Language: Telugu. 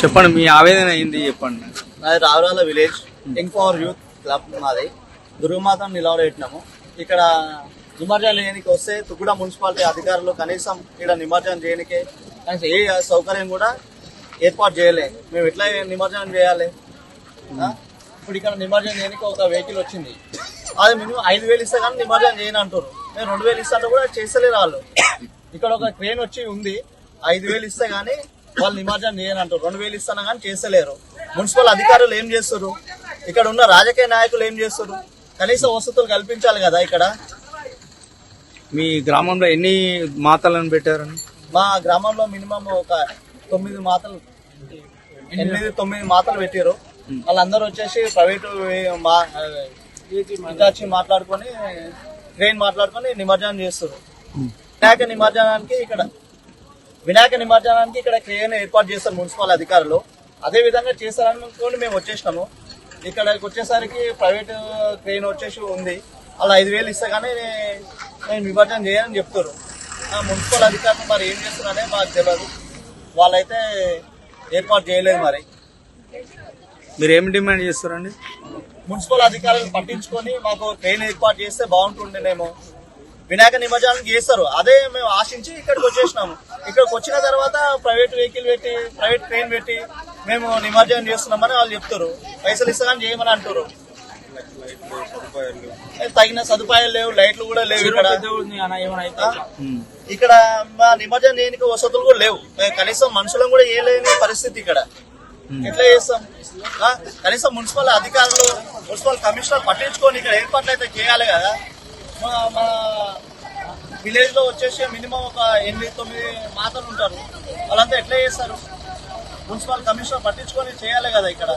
చెప్పండి మీ ఆవేదన అయింది చెప్పండి. నాది Ravarala village think far youth club మాది. దుర్గమాతం నిలవడెట్టినాము ఇక్కడ నిమజ్జనం చేయడానికి వస్తే తుక్కుడ మున్సిపాలిటీ అధికారులు కనీసం ఇక్కడ నిమజ్జనం చేయడానికి కనీసం ఏ సౌకర్యం కూడా ఏర్పాటు చేయలే. మేము ఎట్లా నిమజ్జనం చేయాలి? ఇప్పుడు ఇక్కడ నిమజ్జనం చేయడానికి ఒక వెహికల్ వచ్చింది. అది మేము ఐదు వేలు ఇస్తే కానీ నిమజ్జనం చేయను అంటారు మేము రెండు వేలు ఇస్తే కూడా చేస్తలేరు వాళ్ళు. ఇక్కడ ఒక ట్రైన్ వచ్చి ఉంది. ఐదు వేలు ఇస్తే కానీ వాళ్ళు నిమజ్జనం చేయని అంటారు రెండు వేలు ఇస్తానా కానీ చేస్తలేరు. మున్సిపల్ అధికారులు ఏం చేస్తారు? ఇక్కడ ఉన్న రాజకీయ నాయకులు ఏం చేస్తారు? కనీస వసతులు కల్పించాలి కదా ఇక్కడ. మీ గ్రామంలో ఎన్ని మాతలను పెట్టారని? మా గ్రామంలో మినిమం ఒక తొమ్మిది మాతలు ఎనిమిది తొమ్మిది మాతలు పెట్టారు వాళ్ళందరూ వచ్చేసి ప్రైవేటు మాట్లాడుకొని ట్రైన్ మాట్లాడుకొని నిమజ్జనం చేస్తారు. వినాయక నిమజ్జనానికి ఇక్కడ వినాయక నిమజ్జనానికి ఇక్కడ క్రేన్ ఏర్పాటు చేస్తారు మున్సిపల్ అధికారులు. అదే విధంగా చేస్తారనుకొని మేము వచ్చేసినాము. ఇక్కడికి వచ్చేసరికి ప్రైవేట్ క్రేన్ వచ్చేసి ఉంది. అలా ఐదు వేలు ఇస్తే కానీ నేను నిమజ్జనం చేయని చెప్తారు. ఆ మున్సిపల్ అధికారులు మరి ఏం చేస్తున్నారనే మాకు తెలియదు వాళ్ళైతే ఏర్పాటు చేయలేదు మరి. మీరు ఏం డిమాండ్ చేస్తారండి? మున్సిపల్ అధికారులు పట్టించుకొని మాకు ట్రైన్ ఏర్పాటు చేస్తే బాగుంటుండేనేమో. వినాయక నిమజ్జనానికి చేస్తారు. అదే మేము ఆశించి ఇక్కడికి వచ్చేసినాము. ఇక్కడికి వచ్చిన తర్వాత ప్రైవేట్ వెహికల్ పెట్టి ప్రైవేట్ ట్రైన్ పెట్టి మేము నిమజ్జనం చేస్తున్నామని వాళ్ళు చెప్తారు. పైసలు ఇస్తామని చేయమని అంటారు. తగిన సదుపాయాలు లేవు లైట్లు కూడా లేవు ఇక్కడ. ఇక్కడ మా నిమజ్జనం చేయడానికి వసతులు కూడా లేవు. కనీసం మనుషులను కూడా ఏ లేని పరిస్థితి ఇక్కడ. ఎట్లా చేస్తాం? కనీసం మున్సిపల్ అధికారులు మున్సిపల్ కమిషనర్ పట్టించుకొని ఇక్కడ ఏర్పాట్లు అయితే చేయాలి కదా. మా విలేజ్లో వచ్చేసి మినిమం ఒక ఎనిమిది తొమ్మిది మాతలు ఉంటారు. వాళ్ళంతా ఎట్లా చేస్తారు? మున్సిపల్ కమిషనర్ పట్టించుకొని చేయాలి కదా ఇక్కడ.